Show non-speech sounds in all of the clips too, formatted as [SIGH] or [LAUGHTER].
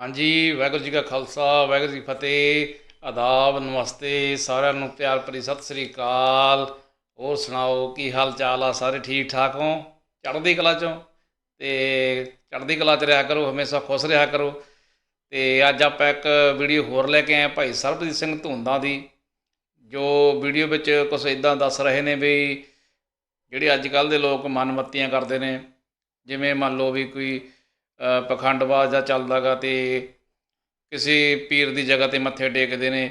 ਹਾਂਜੀ, ਵਾਹਿਗੁਰੂ ਜੀ ਕਾ ਖਾਲਸਾ, ਵਾਹਿਗੁਰੂ ਜੀ ਫਤਿਹ। ਆਦਾਬ, ਨਮਸਤੇ, ਸਾਰਿਆਂ ਨੂੰ ਪਿਆਰ ਭਰੀ ਸਤਿ ਸ੍ਰੀ ਅਕਾਲ। ਹੋਰ ਸੁਣਾਓ, ਕੀ ਹਾਲ ਚਾਲ ਆ? ਸਾਰੇ ਠੀਕ ਠਾਕ ਹੋ? ਚੜ੍ਹਦੀ ਕਲਾ ਚੋਂ? ਤੇ ਚੜ੍ਹਦੀ ਕਲਾ ਚ ਰਿਹਾ ਕਰੋ, ਹਮੇਸ਼ਾ ਖੁਸ਼ ਰਿਹਾ ਕਰੋ। ਤੇ ਅੱਜ ਆਪਾਂ ਇੱਕ ਵੀਡੀਓ ਹੋਰ ਲੈ ਕੇ ਆਏ ਭਾਈ ਸਰਬਜੀਤ ਸਿੰਘ ਧੁੰਦਾ ਦੀ, ਜੋ ਵੀਡੀਓ ਵਿੱਚ ਕੁਝ ਇਦਾਂ ਦੱਸ ਰਹੇ ਨੇ ਵੀ ਜਿਹੜੇ ਅੱਜ ਕੱਲ ਦੇ ਲੋਕ ਮਨਮੱਤੀਆਂ ਕਰਦੇ ਨੇ। ਜਿਵੇਂ ਮੰਨ ਲਓ ਵੀ ਕੋਈ ਪਖੰਡਵਾਦ ਜਾਂ ਚੱਲਦਾਗਾ ਅਤੇ ਕਿਸੇ ਪੀਰ ਦੀ ਜਗ੍ਹਾ ਤੇ ਮੱਥੇ ਟੇਕਦੇ ਨੇ।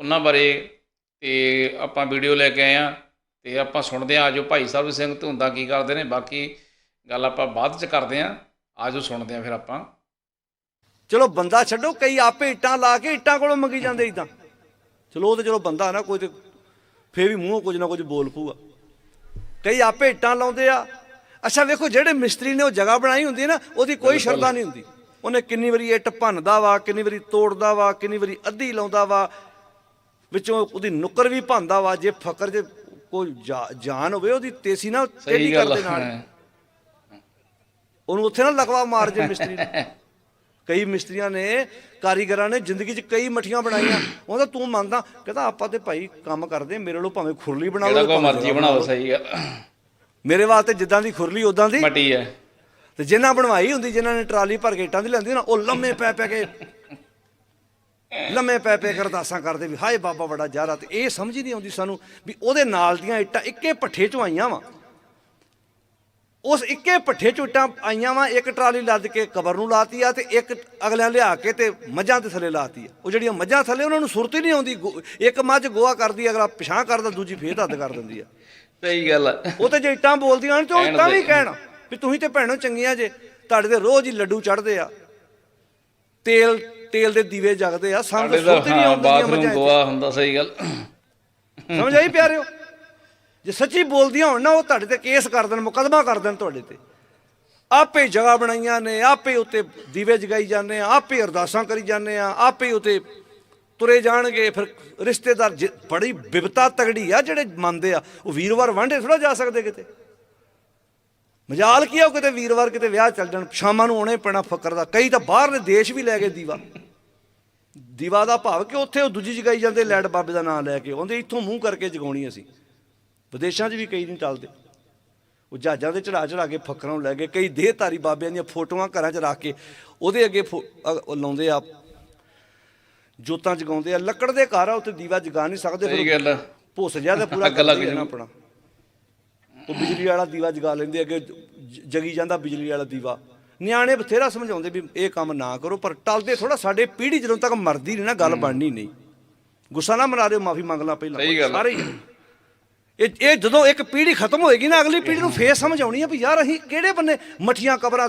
ਉਹਨਾਂ ਬਾਰੇ ਅਤੇ ਆਪਾਂ ਵੀਡੀਓ ਲੈ ਕੇ ਆਏ ਹਾਂ ਅਤੇ ਆਪਾਂ ਸੁਣਦੇ ਆ ਆਜੋ ਭਾਈ ਸਾਹਿਬ ਸਿੰਘ ਧੁੰਦਾ ਕੀ ਕਰਦੇ ਨੇ? ਬਾਕੀ ਗੱਲ ਆਪਾਂ ਬਾਅਦ ਚ ਕਰਦੇ ਆ ਆਜੋ ਸੁਣਦੇ ਹਾਂ ਫਿਰ ਆਪਾਂ। ਚਲੋ ਬੰਦਾ ਛੱਡੋ, ਕਈ ਆਪੇ ਇੱਟਾਂ ਲਾ ਕੇ ਇੱਟਾਂ ਕੋਲੋਂ ਮੰਗੀ ਜਾਂਦੇ ਇਦਾਂ ਚਲੋ ਉਹ ਤੇ ਚਲੋ ਬੰਦਾ ਨਾ, ਕੋਈ ਤੇ ਫੇਰ ਵੀ ਮੂੰਹੋਂ ਕੁਝ ਨਾ ਕੁਝ ਬੋਲ ਪੂਗਾ ਕਈ ਆਪੇ ਇੱਟਾਂ ਲਾਉਂਦੇ ਆ ਅੱਛਾ ਵੇਖੋ ਜਿਹੜੇ ਮਿਸਤਰੀ ਨੇ ਉਹ ਜਗ੍ਹਾ ਬਣਾਈ ਹੁੰਦੀ ਹੈ ਨਾ ਉਹਦੀ ਕੋਈ ਸ਼ਰਧਾ ਨਹੀਂ ਹੁੰਦੀ। ਉਹਨੇ ਕਿੰਨੀ ਵਾਰੀ ਇੱਟ ਭੰਨਦਾ ਵਾ ਕਿੰਨੀ ਵਾਰੀ ਤੋੜਦਾ ਵਾ ਕਿੰਨੀ ਵਾਰੀ ਅੱਧੀ ਲਾਉਂਦਾ ਵਾ ਵਿੱਚੋਂ ਉਹਦੀ ਨੁੱਕਰ ਵੀ ਭੰਦਾ ਵਾ ਜੇ ਫਕਰ ਜੇ ਕੋਈ ਜਾਨ ਹੋਵੇ ਉਹਦੀ ਤੇਸੀ ਨਾ ਸਹੀ ਟੇਢੀ ਗੱਲ ਕਰਦੇ ਨਾਲ ਆ। ਉਹਨੂੰ ਉੱਥੇ ਨਾ ਲਗਵਾ ਮਾਰ ਜੇ ਮਿਸਤਰੀ ਨੂੰ। [LAUGHS] ਕਈ ਮਿਸਤਰੀਆਂ ਨੇ ਕਾਰੀਗਰਾਂ ਨੇ ਜ਼ਿੰਦਗੀ 'ਚ ਕਈ ਮਠੀਆਂ ਬਣਾਈਆਂ। ਉਹਦਾ ਤੂੰ ਮੰਨਦਾ ਕਹਿੰਦਾ ਆਪਾਂ ਤੇ ਭਾਈ ਕੰਮ ਕਰਦੇ ਮੇਰੇ ਲੋ ਭਾਵੇਂ ਖੁਰਲੀ ਬਣਾ ਲਓ ਭਾਵੇਂ ਮਰਜ਼ੀ ਬਣਾਓ ਸਹੀ ਗੱਲ ਮੇਰੇ ਵਾਸਤੇ ਜਿੱਦਾਂ ਦੀ ਖੁਰਲੀ ਉਦਾਂ ਦੀ? ਮਟੀ ਹੈ। ਤੇ ਜਿਨ੍ਹਾਂ ਬਣਵਾਈ ਹੁੰਦੀ ਜਿਨ੍ਹਾਂ ਨੇ ਟਰਾਲੀ ਭਰ ਕੇ ਇੱਟਾਂ ਦੀ ਲੈਂਦੀ ਨਾ ਉਹ ਲੰਮੇ ਪੈ ਪੈ ਕੇ ਲੰਮੇ ਪੈ ਪੈ ਕੇ ਅਰਦਾਸਾਂ ਕਰਦੇ ਵੀ ਹਾਏ ਬਾਬਾ ਬੜਾ ਜਾਰਾ ਤੇ ਇਹ ਸਮਝ ਹੀ ਨਹੀਂ ਆਉਂਦੀ ਸਾਨੂੰ ਵੀ ਉਹਦੇ ਨਾਲ ਦੀਆਂ ਇੱਟਾਂ ਇੱਕੇ ਪੱਠੇ ਚੋਂ ਆਈਆਂ ਵਾ। ਉਸ ਇੱਕੇ ਪੱਠੇ ਚੋਂ ਇੱਟਾਂ ਆਈਆਂ ਵਾ ਇੱਕ ਟਰਾਲੀ ਲੱਦ ਕੇ ਕਬਰ ਨੂੰ ਲਾਤੀ ਆ ਤੇ ਇੱਕ ਅਗਲਿਆਂ ਲਿਆ ਕੇ ਤੇ ਮੱਝਾਂ ਦੇ ਥੱਲੇ ਲਾਤੀ ਆ। ਉਹ ਜਿਹੜੀਆਂ ਮੱਝਾਂ ਥੱਲੇ ਉਹਨਾਂ ਨੂੰ ਸੁਰਤ ਹੀ ਨਹੀਂ ਆਉਂਦੀ। ਗੋ- ਇੱਕ ਮੱਝ ਗੋਆ ਕਰਦੀ ਅਗਲਾ ਪਿਛਾਂ ਕਰਦਾ ਦੂਜੀ ਫੇਰ ਹੱਦ ਕਰ ਦਿੰਦੀ ਆ। ਸਹੀ ਗੱਲ ਆ। ਉਹ ਤੇ ਜੇ ਇੱਟਾਂ ਬੋਲਦੀਆਂ ਨੇ ਤੇ ਉਹ ਇੱਟਾਂ ਵੀ। ਕਹਿਣ। ਵੀ ਤੁਸੀਂ ਤੇ ਭੈਣੋ ਚੰਗੀਆਂ ਜੇ ਤੁਹਾਡੇ ਤੇ ਰੋਜ਼ ਹੀ ਲੱਡੂ ਚੜਦੇ ਆ। ਤੇਲ ਤੇਲ ਦੇ ਦੀਵੇ ਜਗਦੇ ਆ ਤਾਂ ਸੁਰਤ ਹੀ ਨਹੀਂ ਹਾਂ ਆਉਂਦੀਆਂ ਬਾਥਰੂਮ। ਗੋਆ ਹੁੰਦਾ ਸਹੀ ਗੱਲ। ਸਮਝ ਆਈ ਪਿਆਰਿਓ? ਜੇ ਸੱਚੀ ਬੋਲਦੀਆਂ ਹੋਣ ਨਾ ਉਹ ਤੁਹਾਡੇ ਤੇ ਕੇਸ ਕਰ ਦੇਣ ਮੁਕਦਮਾ ਕਰ ਦੇਣ ਤੁਹਾਡੇ ਤੇ। ਆਪੇ ਜਗ੍ਹਾ ਬਣਾਈਆਂ ਨੇ ਆਪੇ ਉੱਤੇ ਦੀਵੇ ਜਗਾਈ ਜਾਂਦੇ ਆ ਆਪੇ ਅਰਦਾਸਾਂ ਕਰੀ ਜਾਂਦੇ ਆ ਆਪੇ ਉੱਤੇ ਤੁਰੇ ਜਾਣਗੇ, ਫਿਰ ਰਿਸ਼ਤੇਦਾਰ ਜ- ਬੜੀ ਬਿਪਤਾ ਤਗੜੀ ਆ ਜਿਹੜੇ ਮੰਨਦੇ ਆ। ਉਹ ਵੀਰਵਾਰ ਵਾਂਢੇ ਥੋੜਾ ਜਾ ਸਕਦੇ ਕਿਤੇ। ਮਜਾਲ ਕੀ ਆ ਉਹ ਕਿਤੇ ਵੀਰਵਾਰ ਕਿਤੇ ਵਿਆਹ ਚੱਲ ਜਾਣ। ਸ਼ਾਮਾਂ ਨੂੰ ਆਉਣੇ ਪੈਣਾ ਫਕਰ ਦਾ। ਕਈ ਤਾਂ ਬਾਹਰਲੇ ਦੇਸ਼ ਵੀ ਲੈ ਗਏ ਦੀਵਾ। ਦੀਵਾ ਦਾ ਭਾਵ ਕਿ ਉੱਥੇ ਉਹ ਦੂਜੀ ਜਗਾਈ ਜਾਂਦੇ ਲੈਡ ਬਾਬੇ ਦਾ ਨਾਮ ਲੈ ਕੇ ਉਹਦੇ ਇੱਥੋਂ ਮੂੰਹ ਕਰਕੇ ਜਗਾਉਣੀ ਅਸੀਂ। ਵਿਦੇਸ਼ਾਂ 'ਚ ਵੀ ਕਈ ਨਹੀਂ ਟਲਦੇ ਉਹ ਜਹਾਜ਼ਾਂ ਦੇ ਚੜਾ ਚੜਾ ਕੇ ਫਕਰਾਂ ਨੂੰ ਲੈ ਗਏ। ਕਈ ਦੇਹਧਾਰੀ ਬਾਬਿਆਂ ਦੀਆਂ ਫੋਟੋਆਂ ਘਰਾਂ 'ਚ ਰੱਖ ਕੇ ਉਹਦੇ ਅੱਗੇ ਫੋ- ਲਾਉਂਦੇ ਆ ਜੋਤਾਂ ਜਗਾਉਂਦੇ ਆ ਲੱਕੜ ਦੇ ਘਰ ਆ ਉੱਤੇ ਦੀਵਾ ਜਗਾ ਨਹੀਂ ਸਕਦੇ ਸਹੀ ਗੱਲ ਆ। ਭੁੱਸ ਜਾ ਤੇ ਪੂਰਾ ਅੱਗ ਲੱਗ ਜੂ। ਆਪਣਾ। ਉਹ ਬਿਜਲੀ ਵਾਲਾ ਦੀਵਾ ਜਗਾ ਲੈਂਦੇ ਅੱਗੇ ਜ- ਜਗੀ ਜਾਂਦਾ ਬਿਜਲੀ ਵਾਲਾ ਦੀਵਾ। ਨਿਆਣੇ ਬਥੇਰਾ ਸਮਝਾਉਂਦੇ ਵੀ ਇਹ ਕੰਮ ਨਾ ਕਰੋ ਪਰ ਟਲਦੇ ਥੋੜਾ ਸਾਡੇ ਪੀੜ੍ਹੀ ਜਦੋਂ ਤੱਕ ਮਰਦੀ ਨਹੀਂ ਨਾ ਗੱਲ ਬਣਨੀ ਨਹੀਂ। ਗੁੱਸਾ ਨਾ ਮਨਾ ਦਿਓ ਮਾਫੀ ਮੰਗ ਲਾ ਪਹਿਲਾਂ। ਸਹੀ ਗੱਲ ਆ। ਸਾਰੇ ਹੀ ਇਹ ਇਹ ਜਦੋਂ ਇੱਕ ਪੀੜ੍ਹੀ ਖਤਮ ਹੋਏਗੀ ਨਾ ਅਗਲੀ ਪੀੜ੍ਹੀ ਨੂੰ ਫੇਰ ਸਮਝ ਆਉਣੀ ਆ ਵੀ ਯਾਰ ਅਸੀਂ ਕਿਹੜੇ ਬੰਨੇ ਮਠੀਆਂ ਕਬਰਾਂ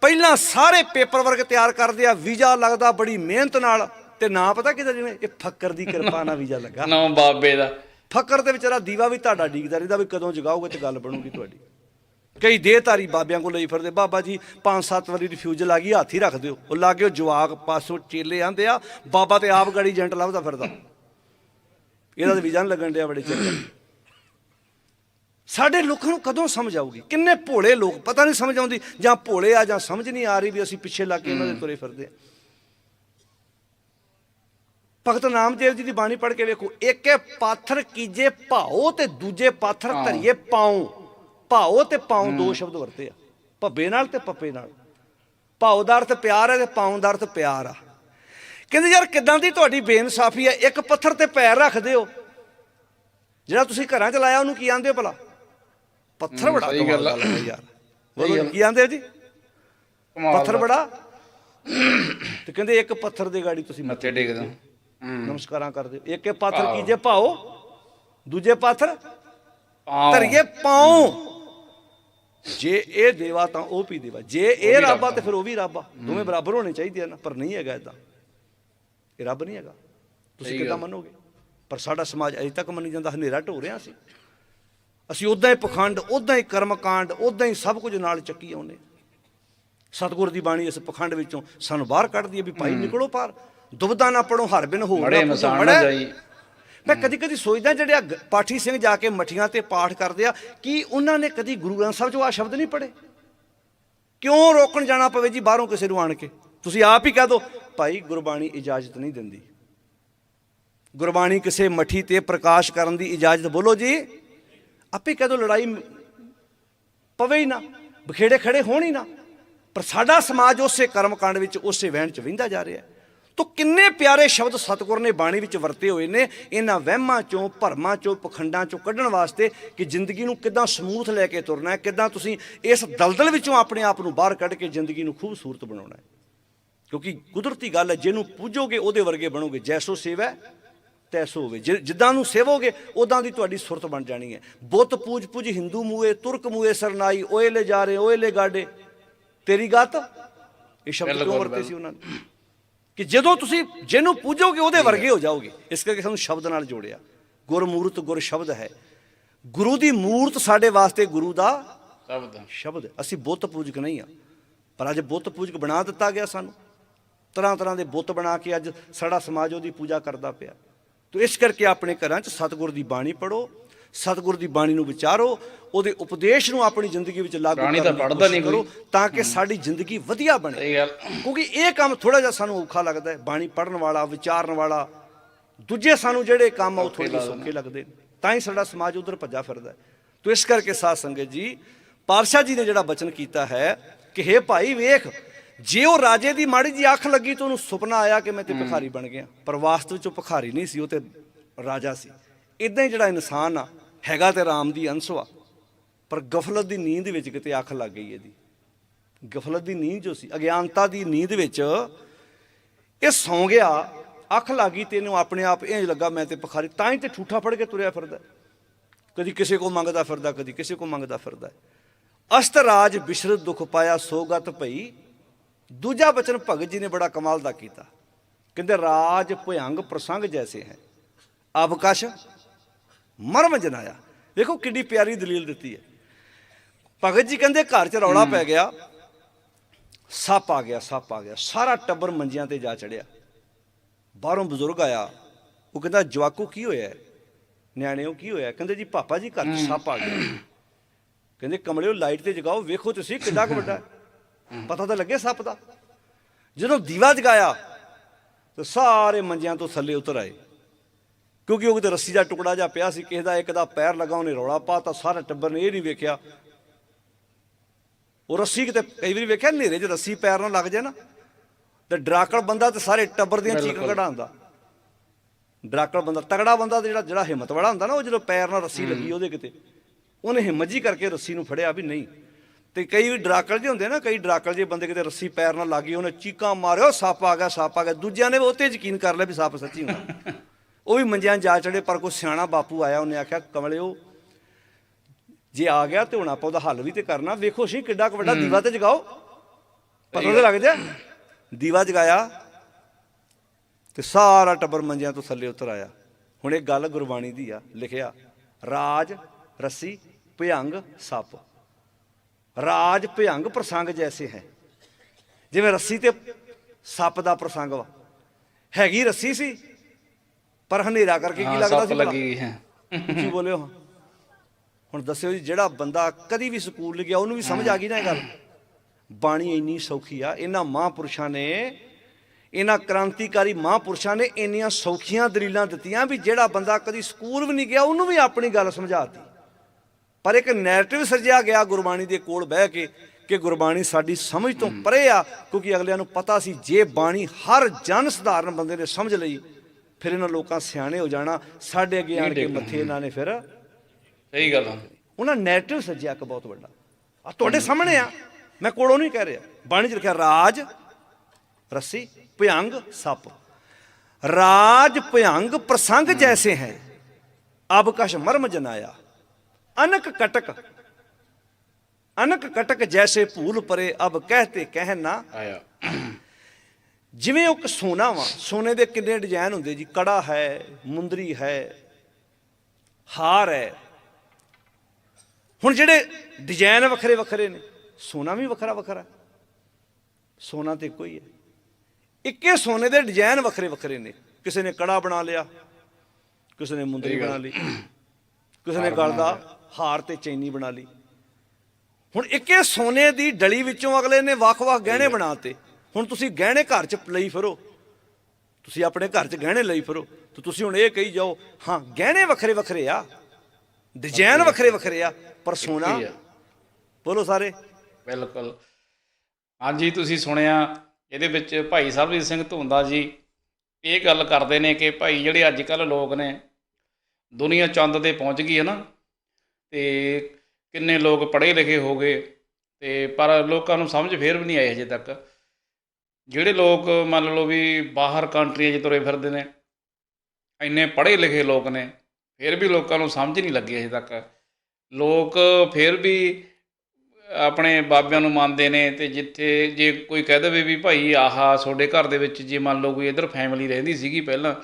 ਪਹਿਲਾਂ ਸਾਰੇ ਪੇਪਰ ਵਰਕ ਤਿਆਰ ਕਰਦੇ ਆ ਵੀਜ਼ਾ ਲੱਗਦਾ ਬੜੀ ਮਿਹਨਤ ਨਾਲ। ਤੇ ਨਾ ਪਤਾ ਕਿਦਾਂ ਜਿਵੇਂ ਇਹ ਫੱਕਰ ਦੀ ਕਿਰਪਾ ਨਾਲ ਵੀਜ਼ਾ ਲੱਗਾ। ਨੌ ਬਾਬੇ ਦਾ। ਫੱਕਰ ਤੇ ਵਿਚਾਰਾ ਦੀਵਾ ਵੀ ਤੁਹਾਡਾ ਡੀਕਦਾ ਰਹਿੰਦਾ ਵੀ ਕਦੋਂ ਜਗਾਓਗੇ ਤੇ ਗੱਲ ਬਣੂਗੀ ਤੁਹਾਡੀ। ਕਈ ਦੇਹਧਾਰੀ ਬਾਬਿਆਂ ਕੋਲ ਲਈ ਫਿਰਦੇ ਬਾਬਾ ਜੀ ਪੰਜ ਸੱਤ ਵਾਰੀ ਰਿਫਿਊਜ਼ਲ ਆ ਗਈ ਹੱਥ ਹੀ ਰੱਖ ਦਿਓ। ਉਹ ਲਾਗੇ ਉਹ ਜਵਾਕ ਪਾਸੋਂ ਚੇਲੇ ਆਂਦੇ ਆ ਬਾਬਾ ਤੇ ਆਪ ਗਾੜੀ ਏਜੰਟ ਲੱਭਦਾ ਫਿਰਦਾ। ਇਹਦਾ ਤਾਂ ਵੀਜ਼ਾ ਨਹੀਂ ਲੱਗਣ ਡਿਆ ਬੜੇ ਚਿਰ ਸਾਡੇ ਲੋਕਾਂ ਨੂੰ ਕਦੋਂ ਸਮਝ ਆਊਗੀ? ਕਿੰਨੇ ਭੋਲੇ ਲੋਕ ਪਤਾ ਨਹੀਂ ਸਮਝ ਆਉਂਦੀ ਜਾਂ ਭੋਲੇ ਆ ਜਾਂ ਸਮਝ ਨਹੀਂ ਆ ਰਹੀ ਵੀ ਅਸੀਂ ਪਿੱਛੇ ਲੱਗ ਕੇ ਉਹਨਾਂ ਦੇ ਤੁਰੇ ਫਿਰਦੇ ਆ। ਭਗਤ ਨਾਮਦੇਵ ਜੀ ਦੀ ਬਾਣੀ ਪੜ੍ਹ ਕੇ ਵੇਖੋ ਇੱਕ ਪਾਥਰ ਕੀਜੇ ਭਾਓ ਤੇ ਦੂਜੇ ਪਾਥਰ ਧਰੀਏ ਪਾਉ। ਭਾਓ ਤੇ ਪਾਉ ਦੋ ਸ਼ਬਦ ਵਰਤੇ ਆ। ਭੱਬੇ ਨਾਲ ਤੇ ਪੱਪੇ ਨਾਲ। ਭਾਓ ਦਾ ਅਰਥ ਪਿਆਰ ਹੈ ਤੇ ਪਾਉ ਦਾ ਅਰਥ ਪਿਆਰ ਆ। ਕਹਿੰਦੇ ਯਾਰ ਕਿਦਾਂ ਦੀ ਤੁਹਾਡੀ ਬੇਇਨਸਾਫੀ ਹੈ? ਇੱਕ ਪੱਥਰ ਤੇ ਪੈਰ ਰੱਖਦੇ ਹੋ ਜਿਹੜਾ ਤੁਸੀਂ ਘਰਾਂ ਚ ਲਾਇਆ ਉਹਨੂੰ ਕੀ ਆਂਦੇ ਹੋ ਭਲਾ? ਪੱਥਰ ਬੜਾ ਕਮਾਲ। ਦਾ ਯਾਰ। ਬੋਲੋ ਕੀ ਆਂਦੇ ਹੋ ਜੀ? ਪੱਥਰ। ਬੜਾ। ਤੇ ਕਹਿੰਦੇ ਇੱਕ ਪੱਥਰ ਦੇ ਗਾੜੀ ਤੁਸੀਂ ਮੱਥੇ ਟੇਕਦੇ ਹੂੰ। ਨਮਸਕਾਰਾਂ ਕਰਦੇ। ਇੱਕ ਇਹ ਪਾਥਰ। ਕੀਜੇ ਭਾਓ ਦੂਜੇ ਪਾਥਰ। ਧਰੀਏ ਪਾਉ। ਜੇ ਇਹ ਦੇਵਾ ਤਾਂ ਉਹ ਵੀ ਦੇਵਾ। ਜੇ ਇਹ ਰੱਬ ਤੇ ਫਿਰ ਉਹ ਵੀ ਰੱਬ ਆ। ਦੋਵੇਂ ਬਰਾਬਰ ਹੋਣੇ ਚਾਹੀਦੇ ਆ ਨਾ ਪਰ ਨਹੀਂ ਹੈਗਾ ਇਦਾਂ ਇਹ ਰੱਬ ਨਹੀਂ ਹੈਗਾ। ਤੁਸੀਂ ਕਿੱਦਾਂ। ਮੰਨੋਗੇ? ਪਰ ਸਾਡਾ ਸਮਾਜ ਅਜੇ ਤੱਕ ਮੰਨੀ ਜਾਂਦਾ ਹਨੇਰਾ ਢੋ ਰਿਹਾ ਸੀ। ਅਸੀਂ ਉਦਾਂ ਹੀ ਪਖੰਡ ਉਦਾਂ ਹੀ ਕਰਮਕਾਂਡ ਉਦਾਂ ਹੀ ਸਭ ਕੁਝ ਨਾਲ ਚੱਕੀ ਆਉਨੇ ਸਤਿਗੁਰ ਦੀ ਬਾਣੀ ਇਸ ਪਖੰਡ ਵਿੱਚੋਂ ਸਾਨੂੰ ਬਾਹਰ ਕੱਢਦੀ ਹੈ ਵੀ ਭਾਈ ਨਿਕਲੋ ਪਾਰ ਦੁਬਦਾ ਨਾ ਪੜੋ ਹਰ ਬਿਨ ਹੋ ਮੜੇ ਮਸਾਣ ਨਾ ਜਾਈ। ਮੈਂ ਕਦੀ ਕਦੀ ਸੋਚਦਾ ਜਿਹੜੇ ਆ ਪਾਠੀ ਸਿੰਘ ਜਾ ਕੇ ਮਠੀਆਂ ਤੇ ਪਾਠ ਕਰਦੇ ਆ ਕੀ ਉਹਨਾਂ ਨੇ ਕਦੀ ਗੁਰੂ ਗ੍ਰੰਥ ਸਾਹਿਬ ਚੋਂ ਆ ਸ਼ਬਦ ਨਹੀਂ ਪੜ੍ਹੇ? ਕਿਉਂ ਰੋਕਣ ਜਾਣਾ ਪਵੇ ਜੀ ਬਾਹਰੋਂ ਕਿਸੇ ਨੂੰ ਆਣ ਕੇ? ਤੁਸੀਂ ਆਪ ਹੀ ਕਹਿ ਦਿਓ ਭਾਈ ਗੁਰਬਾਣੀ ਇਜਾਜ਼ਤ ਨਹੀਂ ਦਿੰਦੀ। ਗੁਰਬਾਣੀ ਕਿਸੇ ਮਠੀ ਤੇ ਪ੍ਰਕਾਸ਼ ਕਰਨ ਦੀ ਇਜਾਜ਼ਤ ਬੋਲੋ ਜੀ। ਆਪੇ ਕਹਿ ਦਿਓ ਲੜਾਈ ਪਵੇ ਹੀ ਨਾ ਬਖੇੜੇ ਖੜੇ ਹੋਣ ਹੀ ਨਾ। ਪਰ ਸਾਡਾ ਸਮਾਜ ਉਸੇ ਕਰਮਕਾਂਡ ਵਿੱਚ ਉਸੇ ਵਹਿਣ ਚ ਵਹਿੰਦਾ ਜਾ ਰਿਹਾ। ਹੈ ਤੋ ਕਿੰਨੇ ਪਿਆਰੇ ਸ਼ਬਦ ਸਤਿਗੁਰ ਨੇ ਬਾਣੀ ਵਿੱਚ ਵਰਤੇ ਹੋਏ ਨੇ ਇਹਨਾਂ ਵਹਿਮਾਂ ਚੋਂ ਭਰਮਾਂ ਚੋਂ ਪਖੰਡਾਂ ਚੋਂ ਕੱਢਣ ਵਾਸਤੇ ਕਿ ਜ਼ਿੰਦਗੀ ਨੂੰ ਕਿੱਦਾਂ ਸਮੂਥ ਲੈ ਕੇ ਤੁਰਨਾ ਹੈ ਕਿੱਦਾਂ ਤੁਸੀਂ ਇਸ ਦਲਦਲ ਵਿੱਚੋਂ ਆਪਣੇ ਆਪ ਨੂੰ ਬਾਹਰ ਕੱਢ ਕੇ ਜ਼ਿੰਦਗੀ ਨੂੰ ਖੂਬਸੂਰਤ ਬਣਾਉਣਾ ਹੈ। ਕਿਉਂਕਿ ਕੁਦਰਤੀ ਗੱਲ ਹੈ ਜਿਹਨੂੰ ਪੂਜੋਗੇ ਉਹਦੇ ਵਰਗੇ ਬਣੋਗੇ। ਜੈਸੋ ਸੇਵੈ ਤੈਸੋ ਹੋਵੇ। ਜਿੱਦਾਂ ਨੂੰ ਸੇਵੋਗੇ ਉਦਾਂ ਦੀ ਤੁਹਾਡੀ ਸੁਰਤ ਬਣ ਜਾਣੀ ਹੈ। ਬੁੱਤ ਪੂਜ ਪੂਜ ਹਿੰਦੂ ਮੂਏ ਤੁਰਕ ਮੂਏ ਸਰਨਾਈ ਓਏ ਲੈ ਜਾ ਰਹੇ ਓਏ ਲੈ ਗਾਡੇ। ਤੇਰੀ ਗੱਤ ਇਹ ਸ਼ਬਦ ਕਿਉਂ ਵਰਤੇ ਸੀ ਉਹਨਾਂ ਨੇ? ਕਿ ਜਦੋਂ ਤੁਸੀਂ ਜਿਹਨੂੰ ਪੂਜੋਗੇ ਉਹਦੇ ਵਰਗੇ ਹੋ ਜਾਓਗੇ। ਇਸ ਕਰਕੇ ਸਾਨੂੰ ਸ਼ਬਦ ਨਾਲ ਜੋੜਿਆ। ਗੁਰਮੂਰਤ ਗੁਰ ਸ਼ਬਦ ਹੈ। ਗੁਰੂ ਦੀ ਮੂਰਤ ਸਾਡੇ ਵਾਸਤੇ ਗੁਰੂ ਦਾ ਸ਼ਬਦ ਸ਼ਬਦ। ਅਸੀਂ ਬੁੱਤ ਪੂਜਕ ਨਹੀਂ ਆ। ਪਰ ਅੱਜ ਬੁੱਤ ਪੂਜਕ ਬਣਾ ਦਿੱਤਾ ਗਿਆ ਸਾਨੂੰ। ਤਰ੍ਹਾਂ ਤਰ੍ਹਾਂ ਦੇ ਬੁੱਤ ਬਣਾ ਕੇ ਅੱਜ ਸਾਡਾ ਸਮਾਜ ਉਹਦੀ ਪੂਜਾ ਕਰਦਾ ਪਿਆ। ਤੋ ਇਸ ਕਰਕੇ ਆਪਣੇ ਘਰਾਂ 'ਚ ਸਤਿਗੁਰ ਦੀ ਬਾਣੀ ਪੜੋ ਸਤਿਗੁਰ ਦੀ ਬਾਣੀ ਨੂੰ ਵਿਚਾਰੋ ਉਹਦੇ ਉਪਦੇਸ਼ ਨੂੰ ਆਪਣੀ ਜ਼ਿੰਦਗੀ ਵਿੱਚ ਲਾਗੂ ਬਾਣੀ ਤਾਂ ਕਰਨ ਦੀ ਪੜ੍ਹਦਾ ਕੋਸ਼ਿਸ਼ ਨਹੀਂ ਕਰੋ। ਤਾਂ ਕਿ ਸਾਡੀ ਜ਼ਿੰਦਗੀ ਵਧੀਆ ਬਣੇ। ਕਿਉਂਕਿ ਇਹ ਕੰਮ ਥੋੜਾ ਜਿਹਾ ਸਾਨੂੰ ਔਖਾ ਲੱਗਦਾ ਹੈ। ਬਾਣੀ ਪੜਨ ਵਾਲਾ ਵਿਚਾਰਨ ਵਾਲਾ ਦੂਜੇ ਸਾਨੂੰ ਜਿਹੜੇ ਕੰਮ ਆ ਉਹ ਥੋੜੇ ਸੌਖੇ ਲੱਗਦੇ ਤਾਂ ਹੀ ਸਾਡਾ ਸਮਾਜ ਉਧਰ ਭੱਜਾ ਫਿਰਦਾ ਹੈ। ਤੋ ਇਸ ਕਰਕੇ ਸਾਧ ਸੰਗਤ ਜੀ ਪਾਤਸ਼ਾਹ ਜੀ ਨੇ ਜਿਹੜਾ ਬਚਨ ਕੀਤਾ ਹੈ ਕਿ ਹੇ ਭਾਈ ਵੇਖ ਜੇ ਉਹ ਰਾਜੇ ਦੀ ਮਾੜੀ ਜੀ ਅੱਖ ਲੱਗੀ ਤਾਂ ਉਹਨੂੰ ਸੁਪਨਾ ਆਇਆ ਕਿ ਮੈਂ ਤੇ ਭਿਖਾਰੀ ਬਣ ਗਿਆ। ਪਰ ਵਾਸਤਵ ਵਿੱਚ ਉਹ ਭਿਖਾਰੀ ਨਹੀਂ ਸੀ ਉਹ ਤੇ ਰਾਜਾ ਸੀ। ਇਦਾਂ ਹੀ ਜਿਹੜਾ ਇਨਸਾਨ ਆ ਹੈਗਾ ਤੇ ਰਾਮ ਦੀ ਅੰਸ਼ ਵਾ ਪਰ ਗਫਲਤ ਦੀ ਨੀਂਦ ਵਿੱਚ ਕਿਤੇ ਅੱਖ ਲੱਗ ਗਈ ਇਹਦੀ। ਗਫਲਤ ਦੀ ਨੀਂਦ ਜੋ ਸੀ, ਅਗਿਆਨਤਾ ਦੀ ਨੀਂਦ ਵਿੱਚ ਇਹ ਸੌਂ ਗਿਆ, ਅੱਖ ਲੱਗੀ ਤੇ ਇਹਨੂੰ ਆਪਣੇ ਆਪ ਇੰਜ ਲੱਗਾ, ਮੈਂ ਤੇ ਭਿਖਾਰੀ ਤਾਂ ਹੀ ਤੇ ਠੂਠਾ ਫੜ ਕੇ ਤੁਰਿਆ ਫਿਰਦਾ। ਕਦੀ ਕਿਸੇ ਕੋ ਮੰਗਦਾ ਫਿਰਦਾ, ਕਦੀ ਕਿਸੇ ਕੋ ਮੰਗਦਾ ਫਿਰਦਾ। ਅਸਤ ਰਾਜ ਬਿਸ਼ਰਤ ਦੁਖ ਪਾਇਆ ਸੋਗਤ ਭਈ। ਦੂਜਾ ਬਚਨ ਭਗਤ ਜੀ ਨੇ ਬੜਾ ਕਮਾਲ ਦਾ ਕੀਤਾ। ਕਹਿੰਦੇ ਰਾਜ ਭਯੰਗ ਪ੍ਰਸੰਗ ਜੈਸੇ ਹੈ। ਅਵਕਾਸ਼ ਮਰਮ ਜਨਾਇਆ। ਵੇਖੋ ਕਿੰਨੀ ਪਿਆਰੀ ਦਲੀਲ ਦਿੱਤੀ ਹੈ। ਭਗਤ ਜੀ ਕਹਿੰਦੇ ਘਰ 'ਚ ਰੌਲਾ ਪੈ ਗਿਆ। ਸੱਪ ਆ ਗਿਆ, ਸੱਪ ਆ ਗਿਆ। ਸਾਰਾ ਟੱਬਰ ਮੰਜਿਆਂ ਤੇ ਜਾ ਚੜਿਆ। ਬਾਹਰੋਂ ਬਜ਼ੁਰਗ ਆਇਆ। ਉਹ ਕਹਿੰਦਾ, ਜਵਾਕੂ ਕੀ ਹੋਇਆ ਹੈ? ਨਿਆਣਿਓ ਕੀ ਹੋਇਆ ਕਹਿੰਦੇ, ਜੀ ਪਾਪਾ ਜੀ ਘਰ 'ਚ ਸੱਪ ਆ ਗਿਆ। ਕਹਿੰਦੇ, ਕਮਲਿਓ, ਲਾਈਟ ਤੇ ਜਗਾਓ। ਵੇਖੋ ਤੁਸੀਂ ਕਿੰਨਾ ਕੁ ਵੱਡਾ ਪਤਾ ਤਾਂ ਲੱਗੇ ਸੱਪ ਦਾ। ਜਦੋਂ ਦੀਵਾ ਜਗਾਇਆ, ਤਾਂ ਸਾਰੇ ਮੰਜਿਆਂ ਤੋਂ ਥੱਲੇ ਉਤਰ ਆਏ। ਕਿਉਂਕਿ ਉਹ ਕਿਤੇ ਰੱਸੀ ਦਾ ਟੁਕੜਾ ਜਿਹਾ ਪਿਆ ਸੀ ਕਿਸੇ ਦਾ ਇੱਕ ਦਾ ਪੈਰ ਲਗਾ ਉਹਨੇ ਰੌਲਾ ਪਾਤਾ ਸਾਰਾ ਟੱਬਰ ਨੇ ਇਹ ਨਹੀਂ ਵੇਖਿਆ। ਉਹ ਰੱਸੀ ਕਿਤੇ ਕਈ ਵਾਰੀ ਵੇਖਿਆ ਹਨੇਰੇ 'ਚ ਰੱਸੀ ਪੈਰ ਨਾਲ ਲੱਗ ਜਾਏ ਨਾ ਤੇ ਡਰਾਕਲ ਬੰਦਾ ਤੇ ਸਾਰੇ ਟੱਬਰ ਦੀਆਂ ਚੀਕਾਂ। ਕਢਾਉਂਦਾ ਡਰਾਕਲ ਬੰਦਾ ਤਗੜਾ ਬੰਦਾ ਤੇ ਜਿਹੜਾ ਜਿਹੜਾ ਹਿੰਮਤ ਵਾਲਾ ਹੁੰਦਾ ਨਾ ਉਹ ਜਦੋਂ ਪੈਰ ਨਾਲ ਰੱਸੀ ਲੱਗੀ ਉਹਦੇ ਕਿਤੇ ਉਹਨੇ ਹਿੰਮਤ ਜੀ ਕਰਕੇ ਰੱਸੀ ਨੂੰ ਫੜਿਆ ਵੀ ਨਹੀਂ। ਤੇ ਕਈ ਵੀ ਡਰਾਕਲ ਜਿਹੇ ਹੁੰਦੇ ਨਾ ਕਈ ਡਰਾਕਲ ਜਿਹੇ ਬੰਦੇ ਕਿਤੇ ਰੱਸੀ ਪੈਰ ਨਾਲ ਲੱਗੀ ਉਹਨੇ ਚੀਕਾਂ ਮਾਰਿਓ ਸੱਪ ਆ ਗਿਆ ਸੱਪ ਆ ਗਿਆ। ਦੂਜਿਆਂ ਨੇ ਉਹ ਤੇ ਯਕੀਨ ਕਰ ਲਿਆ ਵੀ ਸੱਪ ਸੱਚੀ ਹੁੰਦਾ। ਉਹ ਵੀ ਮੰਜਿਆਂ ਜਾ ਚੜੇ ਪਰ ਕੋਈ ਸਿਆਣਾ ਬਾਪੂ ਆਇਆ ਉਹਨੇ ਆਖਿਆ ਕਮਲਿਓ ਜੇ ਆ ਗਿਆ ਤੇ ਹੁਣ ਆਪਾਂ ਉਹਦਾ ਹੱਲ ਵੀ ਤੇ ਕਰਨਾ। ਵੇਖੋ ਸੀ ਕਿੱਡਾ ਕੁ ਵੱਡਾ ਦੀਵਾ ਤੇ ਜਗਾਓ। ਪਤਾ ਤੇ ਲੱਗ ਜਾ ਦੀਵਾ ਜਗਾਇਆ ਤੇ ਸਾਰਾ ਟੱਬਰ ਮੰਜਿਆਂ ਤੋਂ ਥੱਲੇ ਉਤਰ ਆਇਆ। ਹੁਣ ਇਹ ਗੱਲ ਗੁਰਬਾਣੀ ਦੀ ਆ ਲਿਖਿਆ ਰਾਜ ਰੱਸੀ ਭਯੰਗ ਸੱਪ। ਰਾਜ ਭਯੰਗ ਪ੍ਰਸੰਗ ਜੈਸੇ ਹੈ। ਜਿਵੇਂ ਰੱਸੀ ਤੇ ਸੱਪ ਦਾ ਪ੍ਰਸੰਗ ਵਾ। ਹੈਗੀ ਰੱਸੀ ਸੀ ਪਰ ਹਨੇਰਾ ਕਰਕੇ ਕੀ ਲੱਗਦਾ ਸੀ? ਲੱਗੀ ਹੈ। ਕੀ ਬੋਲਿਓ। ਹੁਣ ਦੱਸਿਓ ਜੀ ਜਿਹੜਾ ਬੰਦਾ ਕਦੀ ਵੀ ਸਕੂਲ ਨਹੀਂ ਗਿਆ ਉਹਨੂੰ ਵੀ ਸਮਝ ਆ ਗਈ ਨਾ ਇਹ ਗੱਲ? ਬਾਣੀ ਇੰਨੀ ਸੌਖੀ ਆ ਇਹਨਾਂ ਮਹਾਂਪੁਰਸ਼ਾਂ ਨੇ ਇਹਨਾਂ ਕ੍ਰਾਂਤੀਕਾਰੀ ਮਹਾਂਪੁਰਸ਼ਾਂ ਨੇ ਇੰਨੀਆਂ ਸੌਖੀਆਂ ਦਲੀਲਾਂ ਦਿੱਤੀਆਂ ਵੀ ਜਿਹੜਾ ਬੰਦਾ ਕਦੀ ਸਕੂਲ ਵੀ ਨਹੀਂ ਗਿਆ ਉਹਨੂੰ ਵੀ ਆਪਣੀ ਗੱਲ ਸਮਝਾਤੀ। ਪਰ ਇੱਕ ਨੈਰੇਟਿਵ ਸਿਰਜਿਆ ਗਿਆ ਗੁਰਬਾਣੀ ਦੇ ਕੋਲ ਬਹਿ ਕੇ ਕਿ ਗੁਰਬਾਣੀ ਸਾਡੀ ਸਮਝ ਤੋਂ ਪਰੇ ਆ ਕਿਉਂਕਿ ਅਗਲਿਆਂ ਨੂੰ ਪਤਾ ਸੀ ਜੇ ਬਾਣੀ ਹਰ ਜਨ ਸਧਾਰਨ ਬੰਦੇ ਨੇ ਸਮਝ ਲਈ ਫਿਰ ਇਹਨਾਂ ਲੋਕਾਂ ਸਿਆਣੇ ਹੋ ਜਾਣਾ ਸਾਡੇ ਅੱਗੇ ਆਣ ਕੇ ਮੱਥੇ ਇਹਨਾਂ ਨੇ ਫਿਰ ਸਹੀ ਗੱਲ ਆ। ਉਹਨਾਂ ਨੈਰੇਟਿਵ ਸੱਜਿਆ ਇੱਕ ਬਹੁਤ ਵੱਡਾ। ਆ ਤੁਹਾਡੇ ਸਾਹਮਣੇ ਆ ਮੈਂ ਕੋਲੋਂ ਨਹੀਂ ਕਹਿ ਰਿਹਾ। ਬਾਣੀ ਚ ਲਿਖਿਆ ਰਾਜ ਰੱਸੀ ਭਯੰਗ ਸੱਪ। ਰਾਜ ਭਯੰਗ ਪ੍ਰਸੰਗ ਜੈਸੇ ਹੈ। ਅਬਕਸ਼ ਮਰਮ ਜਨਾਇਆ। ਅਨਕ ਕਟਕ ਅਨਕ ਕਟਕ ਜੈਸੇ ਭੂਲ ਪਰੇ ਅਬ ਕਹਤੇ ਕਹਿਣਾ ਆਇਆ। ਜਿਵੇਂ ਉਹ ਸੋਨਾ ਵਾ ਸੋਨੇ ਦੇ ਕਿੰਨੇ ਡਿਜ਼ਾਈਨ ਹੁੰਦੇ ਜੀ? ਕੜਾ ਹੈ ਮੁੰਦਰੀ ਹੈ ਹਾਰ ਹੈ। ਹੁਣ ਜਿਹੜੇ ਡਿਜ਼ਾਈਨ ਵੱਖਰੇ ਵੱਖਰੇ ਨੇ ਸੋਨਾ ਵੀ ਵੱਖਰਾ ਵੱਖਰਾ। ਸੋਨਾ ਤੇ ਇੱਕੋ ਹੀ ਹੈ। ਇੱਕੇ ਸੋਨੇ ਦੇ ਡਿਜ਼ਾਈਨ ਵੱਖਰੇ ਵੱਖਰੇ ਨੇ। ਕਿਸੇ ਨੇ ਕੜਾ ਬਣਾ ਲਿਆ ਕਿਸੇ ਨੇ ਮੁੰਦਰੀ। ਬਣਾ ਲਈ ਕਿਸੇ ਨੇ ਗਲ ਦਾ ਹਾਰ ਤੇ ਚੈਨੀ ਬਣਾ ਲਈ। ਹੁਣ ਇੱਕੇ ਸੋਨੇ ਦੀ ਡਲੀ ਵਿੱਚੋਂ ਅਗਲੇ ਨੇ ਵੱਖ-ਵੱਖ ਗਹਿਣੇ ਬਣਾਤੇ ਹੁਣ ਤੁਸੀਂ ਗਹਿਣੇ ਘਰ 'ਚ ਲਈ ਫਿਰੋ। ਤੁਸੀਂ ਆਪਣੇ ਘਰ 'ਚ ਗਹਿਣੇ ਲਈ ਫਿਰੋ। ਤੇ ਤੁਸੀਂ ਹੁਣ ਇਹ ਕਹੀ ਜਾਓ ਹਾਂ ਗਹਿਣੇ ਵੱਖਰੇ ਵੱਖਰੇ ਆ। ਡਿਜ਼ਾਈਨ ਵੱਖਰੇ ਵੱਖਰੇ ਆ ਪਰ ਸੋਨਾ। ਬੋਲੋ ਸਾਰੇ। ਬਿਲਕੁਲ। ਹਾਂਜੀ ਤੁਸੀਂ ਸੁਣਿਆ ਇਹਦੇ ਵਿੱਚ ਭਾਈ ਸਰਬਜੀਤ ਸਿੰਘ ਧੁੰਦਾ ਜੀ ਇਹ ਗੱਲ ਕਰਦੇ ਨੇ ਕਿ ਭਾਈ ਜਿਹੜੇ ਅੱਜ ਕੱਲ ਲੋਕ ਨੇ ਦੁਨੀਆ ਚੰਦ ਤੇ ਪਹੁੰਚ ਗਈ ਹੈ ਨਾ ਤੇ ਕਿੰਨੇ ਲੋਕ ਪੜ੍ਹੇ ਲਿਖੇ ਹੋ ਗਏ ਤੇ ਪਰ ਲੋਕਾਂ ਨੂੰ ਸਮਝ ਫੇਰ ਵੀ ਨਹੀਂ ਆਈ ਹਜੇ ਤੱਕ। ਜਿਹੜੇ ਲੋਕ ਮੰਨ ਲਓ ਵੀ ਬਾਹਰ ਕੰਟਰੀਆਂ 'ਚ ਤੁਰੇ ਫਿਰਦੇ ਨੇ, ਇੰਨੇ ਪੜ੍ਹੇ ਲਿਖੇ ਲੋਕ ਨੇ, ਫਿਰ ਵੀ ਲੋਕਾਂ ਨੂੰ ਸਮਝ ਨਹੀਂ ਲੱਗੀ ਅਜੇ ਤੱਕ। ਲੋਕ ਫਿਰ ਵੀ ਆਪਣੇ ਬਾਬਿਆਂ ਨੂੰ ਮੰਨਦੇ ਨੇ ਤੇ ਜਿੱਥੇ ਜੇ ਕੋਈ ਕਹਿ ਦੇਵੇ ਵੀ ਭਾਈ ਆਹਾ ਤੁਹਾਡੇ ਘਰ ਦੇ ਵਿੱਚ ਜੇ ਮੰਨ ਲਓ ਕੋਈ ਇਧਰ ਫੈਮਿਲੀ ਰਹਿੰਦੀ ਸੀਗੀ ਪਹਿਲਾਂ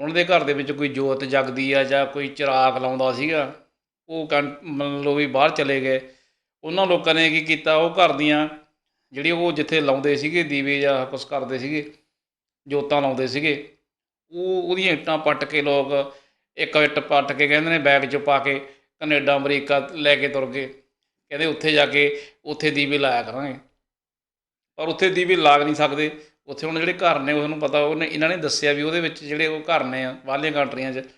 ਉਹਨਾਂ ਦੇ ਘਰ ਦੇ ਵਿੱਚ ਕੋਈ ਜੋਤ ਜਗਦੀ ਆ ਜਾਂ ਕੋਈ ਚਿਰਾਗ ਲਾਉਂਦਾ ਸੀਗਾ, ਉਹ ਕੰ- ਮੰਨ ਲਓ ਵੀ ਬਾਹਰ ਚਲੇ ਗਏ। ਉਹਨਾਂ ਲੋਕਾਂ ਨੇ ਕੀ ਕੀਤਾ? ਉਹ ਘਰ ਦੀਆਂ ਜਿਹੜੀ ਉਹ ਜਿੱਥੇ ਲਾਉਂਦੇ ਸੀਗੇ, ਦੀਵੇ ਜਾਂ ਕੁਛ ਕਰਦੇ ਸੀਗੇ, ਜੋਤਾਂ ਲਾਉਂਦੇ ਸੀਗੇ, ਉਹ ਉਹਦੀਆਂ ਇੱਟਾਂ ਪੱਟ ਕੇ ਲੋਕ ਇੱਕ ਇੱਟ ਪੱਟ ਕੇ ਕਹਿੰਦੇ ਨੇ ਬੈਗ 'ਚ ਪਾ ਕੇ ਕੈਨੇਡਾ, ਅਮਰੀਕਾ ਲੈ ਕੇ ਤੁਰ ਗਏ। ਕਹਿੰਦੇ ਉੱਥੇ ਜਾ ਕੇ ਉੱਥੇ ਦੀਵੇ ਲਾਇਆ ਕਰਾਂਗੇ। ਪਰ ਉੱਥੇ ਦੀਵੇ ਲਾਗ ਨਹੀਂ ਸਕਦੇ। ਉੱਥੇ ਹੁਣ ਜਿਹੜੇ ਘਰ ਨੇ, ਉਹਨੂੰ ਪਤਾ, ਉਹਨੇ ਇਹਨਾਂ ਨੇ ਦੱਸਿਆ ਵੀ ਉਹਦੇ ਵਿੱਚ ਜਿਹੜੇ ਉਹ ਘਰ ਨੇ ਆ ਬਾਹਰਲੀਆਂ ਕੰਟਰੀਆਂ 'ਚ,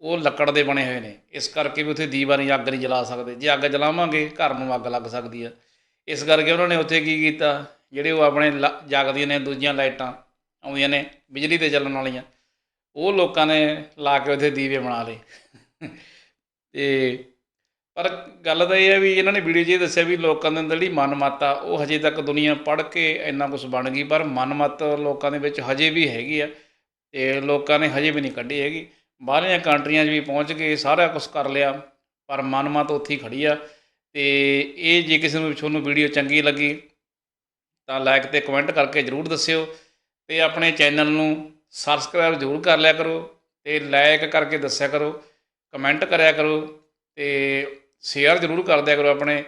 ਉਹ ਲੱਕੜ ਦੇ ਬਣੇ ਹੋਏ ਨੇ। ਇਸ ਕਰਕੇ ਵੀ ਉੱਥੇ ਦੀਵਾ ਨਹੀਂ ਅੱਗ ਨਹੀਂ ਜਲਾ ਸਕਦੇ। ਜੇ ਅੱਗ ਜਲਾਵਾਂਗੇ, ਘਰ ਨੂੰ ਅੱਗ ਲੱਗ ਸਕਦੀ ਆ। ਇਸ ਕਰਕੇ ਉਹਨਾਂ ਨੇ ਉੱਥੇ ਕੀ ਕੀਤਾ? ਜਿਹੜੇ ਉਹ ਆਪਣੇ ਲ- ਜਗਦੀਆਂ ਨੇ ਦੂਜੀਆਂ ਲਾਈਟਾਂ, ਆਉਂਦੀਆਂ ਨੇ ਬਿਜਲੀ ਤੇ ਚੱਲਣ ਵਾਲੀਆਂ, ਉਹ ਲੋਕਾਂ ਨੇ ਲਾ ਕੇ ਉੱਥੇ ਦੀਵੇ ਬਣਾ ਲਏ। ਤੇ ਪਰ ਗੱਲ ਤਾਂ ਇਹ ਹੈ ਵੀ ਇਹਨਾਂ ਨੇ ਵੀਡੀਓ 'ਚ ਇਹ ਦੱਸਿਆ ਵੀ ਲੋਕਾਂ ਦੇ ਅੰਦਰ ਜਿਹੜੀ ਮਨਮਤ ਆ ਉਹ ਹਜੇ ਤੱਕ ਦੁਨੀਆ ਪੜ੍ਹ ਕੇ ਇੰਨਾ ਕੁਝ ਬਣ ਗਈ, ਪਰ ਮਨਮਤ ਲੋਕਾਂ ਦੇ ਵਿੱਚ ਹਜੇ ਵੀ ਹੈਗੀ ਆ ਤੇ ਲੋਕਾਂ ਨੇ ਹਜੇ ਵੀ ਨਹੀਂ ਕੱਢੀ ਹੈਗੀ। ਬਾਹਰਲੀਆਂ ਕੰਟਰੀਆਂ 'ਚ ਵੀ ਪਹੁੰਚ ਕੇ ਸਾਰਾ ਕੁਝ ਕਰ ਲਿਆ, ਪਰ ਮਨਮਤ ਉੱਥੇ ਹੀ ਖੜੀ ਆ। ਤੇ ਇਹ ਜੇ ਕਿਸੇ ਨੂੰ ਤੁਹਾਨੂੰ ਵੀਡੀਓ ਚੰਗੀ ਲੱਗੀ ਤਾਂ ਲਾਈਕ ਤੇ ਕਮੈਂਟ ਕਰਕੇ ਜਰੂਰ ਦੱਸਿਓ ਤੇ ਆਪਣੇ ਚੈਨਲ ਨੂੰ ਸਬਸਕ੍ਰਾਈਬ ਜ਼ਰੂਰ ਕਰ ਲਿਆ ਕਰੋ ਤੇ ਲਾਈਕ ਕਰਕੇ ਦੱਸਿਆ ਕਰੋ ਕਮੈਂਟ ਕਰਿਆ ਕਰੋ ਤੇ ਸ਼ੇਅਰ ਜ਼ਰੂਰ ਕਰ ਦਿਆ ਕਰੋ ਆਪਣੇ,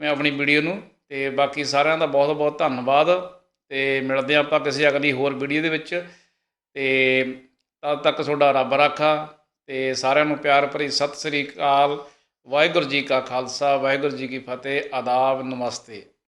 ਮੈਂ ਆਪਣੀ ਵੀਡੀਓ ਨੂੰ ਤੇ ਬਾਕੀ ਸਾਰਿਆਂ ਦਾ ਬਹੁਤ ਬਹੁਤ ਧੰਨਵਾਦ ਤੇ ਮਿਲਦੇ ਹਾਂ ਆਪਾਂ ਕਿਸੇ ਅਗਲੀ ਹੋਰ ਵੀਡੀਓ ਦੇ ਵਿੱਚ ਤੇ ਤਦ ਤੱਕ ਤੁਹਾਡਾ ਰੱਬ ਰਾਖਾ ਤੇ ਸਾਰਿਆਂ ਨੂੰ ਪਿਆਰ ਭਰੀ ਸਤਿ ਸ੍ਰੀ ਅਕਾਲ। ਵਾਹਿਗੁਰੂ ਜੀ ਕਾ ਖਾਲਸਾ ਵਾਹਿਗੁਰੂ ਜੀ ਕੀ ਫਤਿਹ ਆਦਾਬ ਨਮਸਤੇ।